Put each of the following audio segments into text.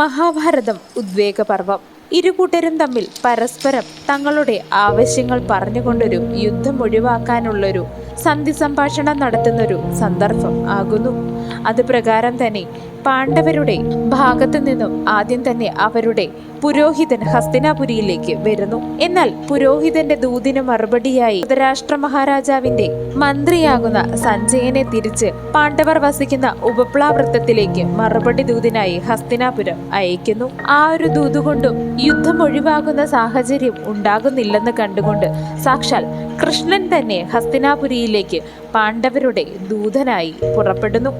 മഹാഭാരതം ഉദ്വേഗപർവം. ഇരുകൂട്ടരും തമ്മിൽ പരസ്പരം തങ്ങളുടെ ആവശ്യങ്ങൾ പറഞ്ഞുകൊണ്ടൊരു യുദ്ധം ഒഴിവാക്കാനുള്ളൊരു സന്ധി സംഭാഷണം നടത്തുന്നൊരു സന്ദർഭം ആകുന്നു. അത് പ്രകാരം തന്നെ പാണ്ഡവരുടെ ഭാഗത്തു നിന്നും ആദ്യം തന്നെ അവരുടെ പുരോഹിതൻ ഹസ്തിനാപുരിയിലേക്ക് വരുന്നു. എന്നാൽ പുരോഹിതന്റെ ദൂതിന് മറുപടിയായി ധൃതരാഷ്ട്ര മഹാരാജാവിന്റെ മന്ത്രിയാകുന്ന സഞ്ജയനെ തിരിച്ച് പാണ്ഡവർ വസിക്കുന്ന ഉപപ്ലാവൃത്തത്തിലേക്ക് മറുപടി ദൂതിനായി ഹസ്തിനാപുരം അയക്കുന്നു. ആ ഒരു ദൂതുകൊണ്ടും യുദ്ധം ഒഴിവാകുന്ന സാഹചര്യം ഉണ്ടാകുന്നില്ലെന്ന് കണ്ടുകൊണ്ട് സാക്ഷാൽ കൃഷ്ണൻ തന്നെ ഹസ്തിനാപുരിയിലേക്ക് പാണ്ഡവരുടെ ദൂതനായി പുറപ്പെടുന്നു.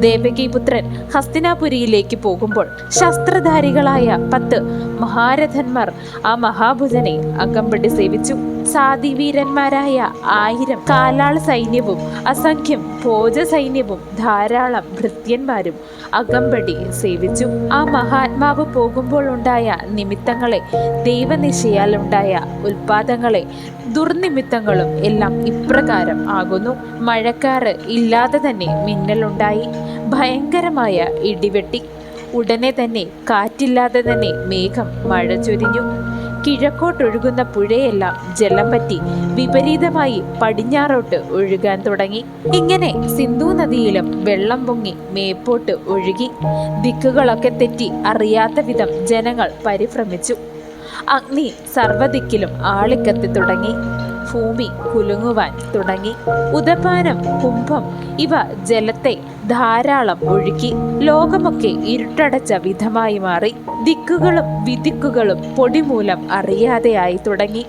ദേവകീപുത്രൻ ഹസ്തിനാപുരിയിലേക്ക് പോകുമ്പോൾ ശസ്ത്രധാരികളായ പത്ത് മഹാരഥന്മാർ ആ മഹാഭുജനെ അകമ്പടി സേവിച്ചു. സാധിവീരന്മാരായ ആയിരം കാലാള സൈന്യവും അസംഖ്യം ഭോജ സൈന്യവും ധാരാളം ഭൃത്യന്മാരും അകമ്പടി സേവിച്ചു. ആ മഹാത്മാവ് പോകുമ്പോൾ ഉണ്ടായ നിമിത്തങ്ങളെ ദൈവനിശയാൽ ഉണ്ടായ ഉൽപാദങ്ങളെ ദുർനിമിത്തങ്ങളും എല്ലാം ഇപ്രകാരം ആകുന്നു. മഴക്കാറ് ഇല്ലാതെ തന്നെ മിന്നലുണ്ടായി. ഭയങ്കരമായ ഇടിവെട്ടി. ഉടനെ തന്നെ കാറ്റില്ലാതെ തന്നെ മേഘം മഴ ചൊരിഞ്ഞു. കിഴക്കോട്ടൊഴുകുന്ന പുഴയെല്ലാം ജലം പറ്റി വിപരീതമായി പടിഞ്ഞാറോട്ട് ഒഴുകാൻ തുടങ്ങി. ഇങ്ങനെ സിന്ധു നദിയിലും വെള്ളം പൊങ്ങി മേപ്പോട്ട് ഒഴുകി. ദിക്കുകളൊക്കെ തെറ്റി അറിയാത്ത വിധം ജനങ്ങൾ പരിഭ്രമിച്ചു. അഗ്നി സർവദിക്കിലും ആളിക്കത്തി തുടങ്ങി. ഭൂമി കുലുങ്ങുവാൻ തുടങ്ങി. ഉദപാനം കുംഭം. ഇവ ജലത്തെ ധാരാളം ഒഴുക്കി ലോകമൊക്കെ ഇരുട്ടടച്ച വിധമായി മാറി. ദിക്കുകളും വിദിക്കുകളും പൊടിമൂലം അറിയാതെയായി തുടങ്ങി.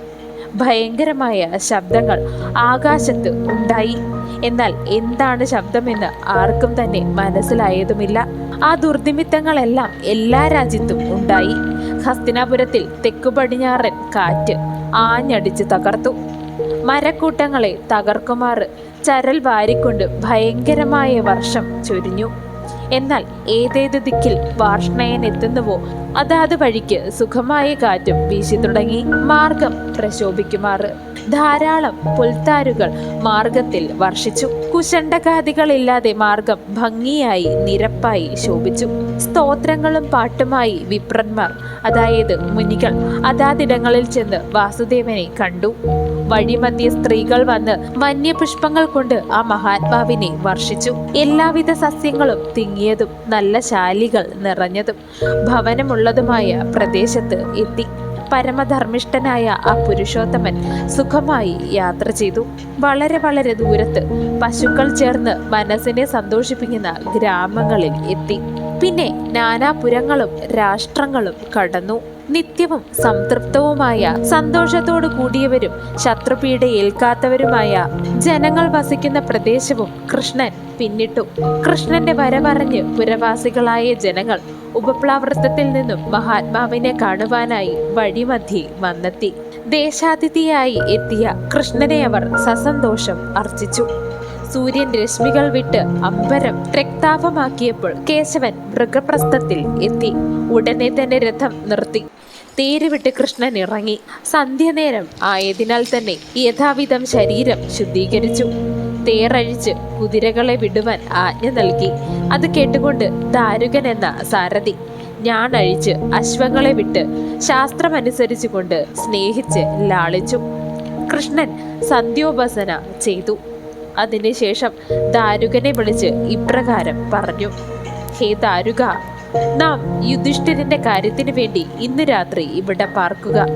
ഭയങ്കരമായ ശബ്ദങ്ങൾ ആകാശത്ത് ഉണ്ടായി. എന്നാൽ എന്താണ് ശബ്ദമെന്ന് ആർക്കും തന്നെ മനസ്സിലായതുമില്ല. ആ ദുർനിമിത്തങ്ങളെല്ലാം എല്ലാ രാജ്യത്തും ഉണ്ടായി. ഹസ്തിനാപുരത്തിൽ തെക്കു പടിഞ്ഞാറൻ കാറ്റ് ആഞ്ഞടിച്ച് തകർത്തു. മരക്കൂട്ടങ്ങളെ തകർക്കുമാറ് ചരൽ വാരിക്കൊണ്ട് ഭയങ്കരമായ വർഷം ചൊരിഞ്ഞു. എന്നാൽ ഏതേത് ദിക്കിൽ വാർഷ്ണയൻ എത്തുന്നുവോ അതാത് വഴിക്ക് സുഖമായ കാറ്റും വീശി തുടങ്ങി മാർഗം പ്രശോഭിക്കുമാറ്. ധാരാളം പുൽത്താരുകൾ മാർഗത്തിൽ വർഷിച്ചു. കുശണ്ടകാദികളില്ലാതെ മാർഗം ഭംഗിയായി നിരപ്പായി ശോഭിച്ചു. സ്തോത്രങ്ങളും പാട്ടുമായി വിപ്രന്മാർ അതായത് മുനികൾ അതാതിടങ്ങളിൽ ചെന്ന് വാസുദേവനെ കണ്ടു. വഴിമധ്യ സ്ത്രീകൾ വന്ന് വന്യപുഷ്പങ്ങൾ കൊണ്ട് ആ മഹാത്മാവിനെ വർഷിച്ചു. എല്ലാവിധ സസ്യങ്ങളും തിങ്ങിയതും നല്ല ശാലികൾ നിറഞ്ഞതും ഭവനമുള്ളതുമായ പ്രദേശത്ത് എത്തി. പരമധർമ്മിഷ്ഠനായ ആ പുരുഷോത്തമൻ സുഖമായി യാത്ര ചെയ്തു. വളരെ വളരെ ദൂരത്ത് പശുക്കൾ ചേർന്ന് മനസ്സിനെ സന്തോഷിപ്പിക്കുന്ന ഗ്രാമങ്ങളിൽ എത്തി. പിന്നെ നാനാപുരങ്ങളും രാഷ്ട്രങ്ങളും കടന്നു. നിത്യവും സംതൃപ്തവുമായ സന്തോഷത്തോടു കൂടിയവരും ശത്രുപീഡ ഏൽക്കാത്തവരുമായ ജനങ്ങൾ വസിക്കുന്ന പ്രദേശവും കൃഷ്ണൻ പിന്നിട്ടു. കൃഷ്ണന്റെ വരവറിഞ്ഞ് പുരവാസികളായ ജനങ്ങൾ ഉപപ്ലാവൃത്തത്തിൽ നിന്നും മഹാത്മാവിനെ കാണുവാനായി വഴിമധ്യേ വന്നെത്തി. ദേശാതിഥിയായി എത്തിയ കൃഷ്ണനെ അവർ സസന്തോഷം അർച്ചിച്ചു സൂര്യൻ രശ്മികൾ വിട്ട് അമ്പരം രക്താപമാക്കിയപ്പോൾ കേശവൻ മൃഗപ്രസ്ഥത്തിൽ എത്തി. ഉടനെ തന്നെ രഥം നിർത്തി. തേര് വിട്ട് കൃഷ്ണൻ ഇറങ്ങി. സന്ധ്യനേരം ആയതിനാൽ തന്നെ യഥാവിധം ശരീരം ശുദ്ധീകരിച്ചു. തേറഴിച്ച് കുതിരകളെ വിടുവാൻ ആജ്ഞ നൽകി. അത് കേട്ടുകൊണ്ട് ദാരുകൻ എന്ന സാരഥി ഞാൻ അഴിച്ച് അശ്വങ്ങളെ വിട്ട് ശാസ്ത്രമനുസരിച്ചുകൊണ്ട് സ്നേഹിച്ച് ലാളിച്ചു. കൃഷ്ണൻ സന്ധ്യോപസന ചെയ്തു. അതിനുശേഷം ദാരുകനെ വിളിച്ച് ഇപ്രകാരം പറഞ്ഞു ഹേ ദാരുക നാം യുധിഷ്ഠിരന്റെ കാര്യത്തിന് വേണ്ടി ഇന്ന് രാത്രി ഇവിടെ പാർക്കുക.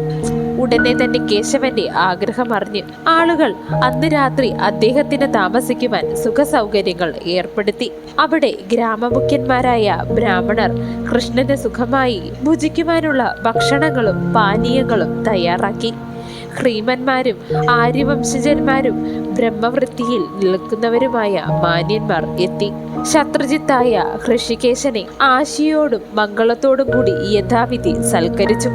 ഉടനെ തന്നെ കേശവന്റെ ആഗ്രഹം അറിഞ്ഞ് ആളുകൾ അന്ന് രാത്രി അദ്ദേഹത്തിന് താമസിക്കുവാൻ സുഖ സൗകര്യങ്ങൾ ഏർപ്പെടുത്തി. അവിടെ ഗ്രാമമുഖ്യന്മാരായ ബ്രാഹ്മണർ കൃഷ്ണന് സുഖമായി ഭുജിക്കുവാനുള്ള ഭക്ഷണങ്ങളും പാനീയങ്ങളും തയ്യാറാക്കി. ഹ്രീമന്മാരും ആര്യവംശജന്മാരും ബ്രഹ്മവൃത്തിയിൽ നിൽക്കുന്നവരുമായ മാന്യന്മാർ എത്തി. ശത്രുജിത്തായ ഹൃഷികേശനെ ആശിയോടും മംഗളത്തോടും കൂടി യഥാവിധി സൽക്കരിച്ചു.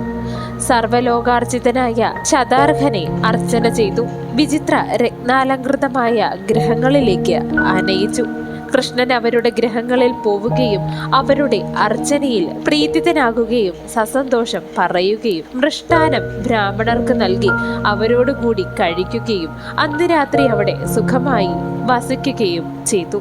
സർവലോകാർജിതനായ ശതാർഹനെ അർച്ചന ചെയ്തു. വിചിത്ര രത്നാലങ്കൃതമായ ഗ്രഹങ്ങളിലേക്ക് ആനയിച്ചു. കൃഷ്ണൻ അവരുടെ ഗ്രഹങ്ങളിൽ പോവുകയും അവരുടെ അർച്ചനയിൽ പ്രീതിതനാകുകയും സസന്തോഷം പറയുകയും മൃഷ്ടാനം ബ്രാഹ്മണർക്ക് നൽകി അവരോടുകൂടി കഴിക്കുകയും അന്ന് രാത്രി അവിടെ സുഖമായി വസിക്കുകയും ചെയ്തു.